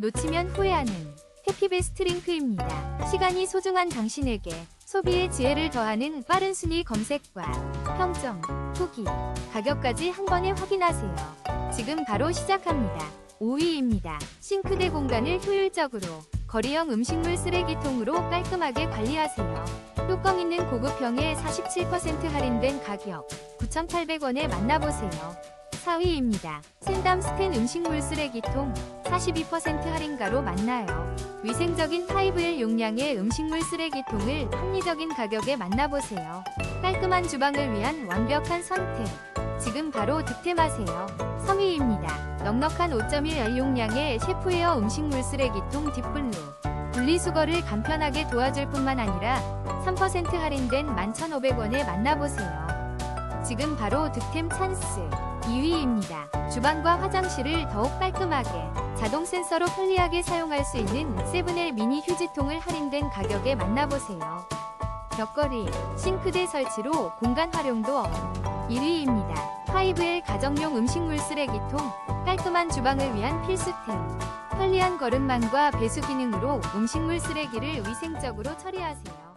놓치면 후회하는 해피베스트 링크입니다. 시간이 소중한 당신에게 소비의 지혜를 더하는 빠른 순위 검색과 평점, 후기, 가격까지 한 번에 확인하세요. 지금 바로 시작합니다. 5위입니다. 싱크대 공간을 효율적으로 거리형 음식물 쓰레기통으로 깔끔하게 관리하세요. 뚜껑 있는 고급형에 47% 할인된 가격 9,800원에 만나보세요. 4위입니다. 샌담 스텐 음식물 쓰레기통 42% 할인가로 만나요. 위생적인 5L 용량의 음식물 쓰레기통을 합리적인 가격에 만나보세요. 깔끔한 주방을 위한 완벽한 선택. 지금 바로 득템하세요. 3위입니다. 넉넉한 5.1L 용량의 셰프웨어 음식물 쓰레기통 딥블루. 분리수거를 간편하게 도와줄 뿐만 아니라 3% 할인된 11,500원에 만나보세요. 지금 바로 득템 찬스. 2위입니다. 주방과 화장실을 더욱 깔끔하게 자동 센서로 편리하게 사용할 수 있는 세븐엘 미니 휴지통을 할인된 가격에 만나보세요. 벽걸이, 싱크대 설치로 공간 활용도 업. 1위입니다. 5L 가정용 음식물 쓰레기통, 깔끔한 주방을 위한 필수템. 편리한 거름망과 배수 기능으로 음식물 쓰레기를 위생적으로 처리하세요.